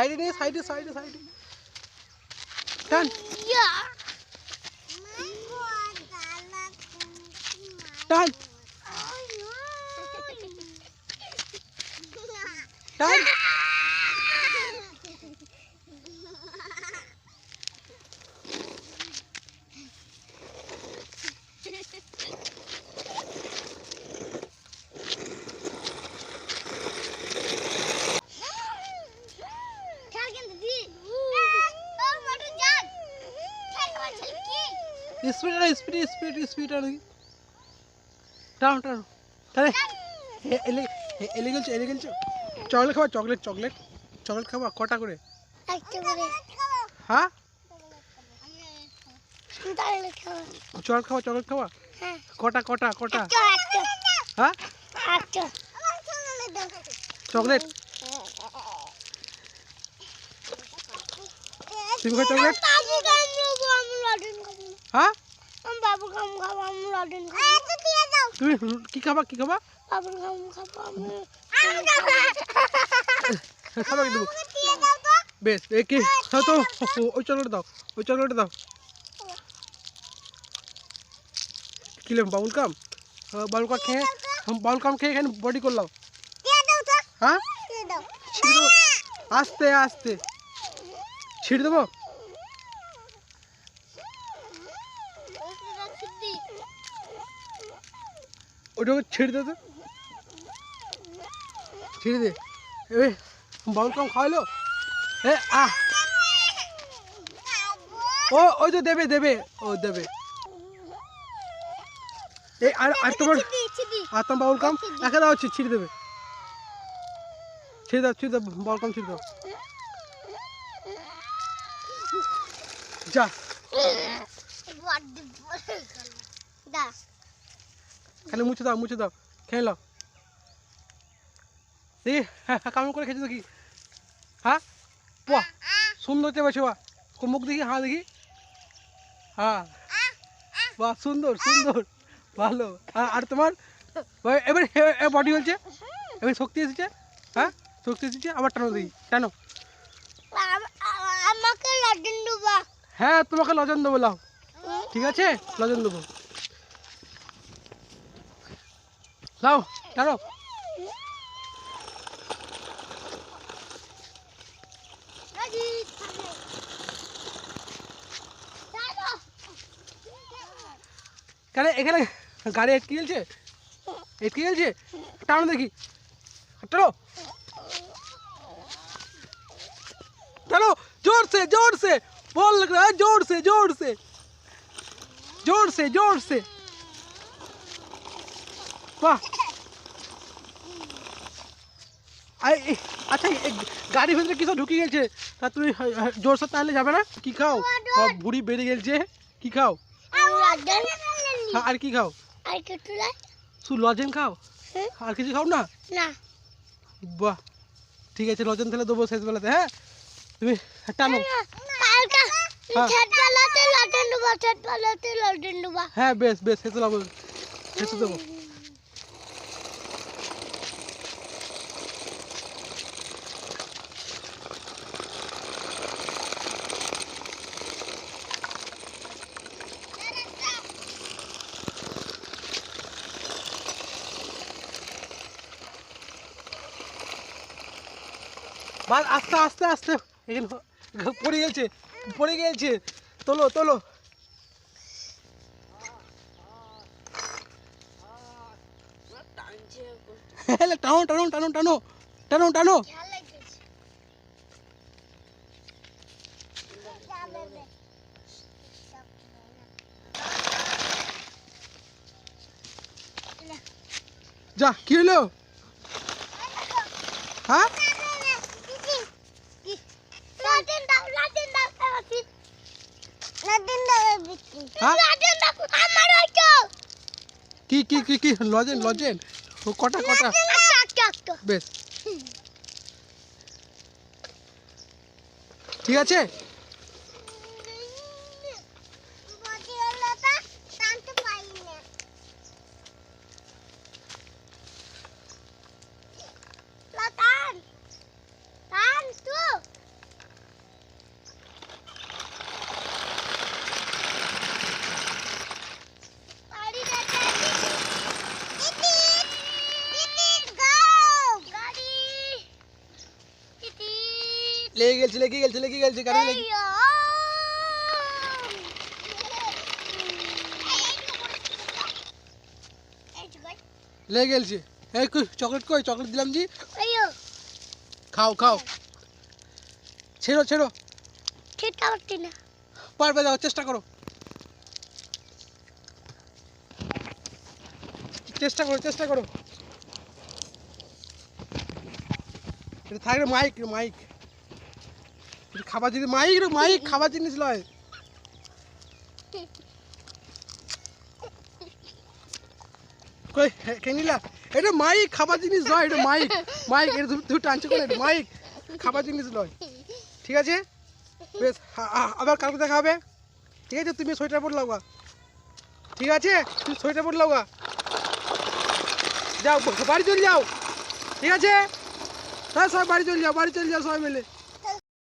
সাইডে নিয়ে সাইডে সাইডে সাইডে টান টান টান স্পিড স্পিড স্পিড স্পিড আর। টান টান এ- এলে এলে গেলছো এলে গেলছো। চকলেট খাবা, চকলেট চকলেট। চকলেট খাবা, কটা করে? হ্যাঁ? চকলেট খাবা চকলেট খাবা? কটা কটা কটা? হ্যাঁ? চকলেট। তুমি চকলেট হ্যাঁ বাবু খাম খাব আমি লডেন খাব তুমি কি খাবা কি খাবা বাবু খাম খাব আমি খাবা কি দেবো বেশ এ কি হ্যাঁ তো ও- ওই চকলেট দাও ওই চকলেট দাও কি নেব বাবুল কাম হ্যাঁ, বাবুল কাম খেয়ে বাবুল কাম খেয়ে এখানে বডি করলাম হ্যাঁ ছিঁড়ে দেবো আস্তে আস্তে ছিঁড়ে দেবো ওটাকে ছেড়ে দে তো। ছেড়ে দে। এ বাউল কাম খাওয়ালো? এ আ ও ওই তো দেবে দেবে। ও দেবে। এই আর আর তোমার আর তোমার বাউল কাম? একা দাও ছিঁড়ে দেবে। ছিঁড়ে দাও ছিঁড়ে দাও বাউল কাম ছিঁড়ে দাও। যা। দা খালি মুছে দাও মুছে দাও। খেয়ে নাও। দেখি কেমন করে খেয়েছো দেখি হ্যাঁ বাহ সুন্দর চেপেছো বা কোন মুখ দেখি হ্যাঁ দেখি। হ্যাঁ বাহ সুন্দর সুন্দর। ভালো। হ্যাঁ আর তোমার? এবার বডি হয়েছে এবার শক্তি এসেছে? হ্যাঁ শক্তি এসেছে? আবার টানো দেখি। কেন হ্যাঁ তোমাকে লজন দেবো লাও। ঠিক আছে? লজন দেবো। লাও টানো কেন এখানে গাড়ি আটকে গেছে আটকে গেছে টানো দেখি টানো टानो जोर से जोर से बॉल लग रहा है जोर से जोर से जोर से जोर से वाह আই এ- আচ্ছা এ গাড়ি ভিতরে কিছু ঢুকে গেছে তা তুমি হ- হ- জোরসে তাহলে যাবে না কি খাও ও, বুড়ি বেড়ে গেছে কি খাও লডেন হ্যাঁ, আর কি খাও আর কিছু নাই শুধু লজেন খাও হুম। আর কিছু খাও না না বাহ ঠিক আছে লজেন তাহলে দেবো শেষবেলাতে হ্যাঁ তুমি টানো কালকে হ্যাঁ। ছেটবেলাতে লডেন ডুবা ছেটবেলাতে লডেন ডুবা হ্যাঁ বেশ বেশ হেসে দেবো হেসে দেবো বাস, আস্তে আস্তে আস্তে। এখানে পড়ে গেছে পড়ে গেছে। তোলো তোলো। টানো টানো টানো টানো টানো টানো। যা, কি হলো? হ্যাঁ লডেন দাও লডেন দাও এবারে লডেন দাও হ্যাঁ? লডেন দাও আমার হইতো কি কি কি কি? লজেন লজেন। কটা কটা? বেশ। ঠিক আছে? লেগে গেছে লেগে গেছে লেগে গেছে গাড়ি লেগে এই গেছে এই চকলেট কই চকলেট দিলাম জি। খাও খাও। ছেড়ো ছেড়ো। খেতে পারছি না। পারবে যাও চেষ্টা করো। চেষ্টা করো চেষ্টা করো। এটা থাকলে মাইক মাইক খাবার জিনিস মাইক রে মাইক খাবার জিনিস লয়। কই হে- কে নিলা? এটা মাইক খাবার জিনিস লয়, এটা মাইক মাইক তুমি তুমি টানছো করে এটা মাইক খাবার জিনিস লয়। ঠিক আছে? বেশ আবার কালকে দেখা হবে। ঠিক আছে? তুমি সোয়েটার পরে লাগবা ঠিক আছে? তুমি সোয়েটার পরে লাগবা যাও, বাড়ি চলে যাও। ঠিক আছে? হ্যাঁ সবাই বাড়ি চলে যাও, বাড়ি চলে যাও সবাই মিলে।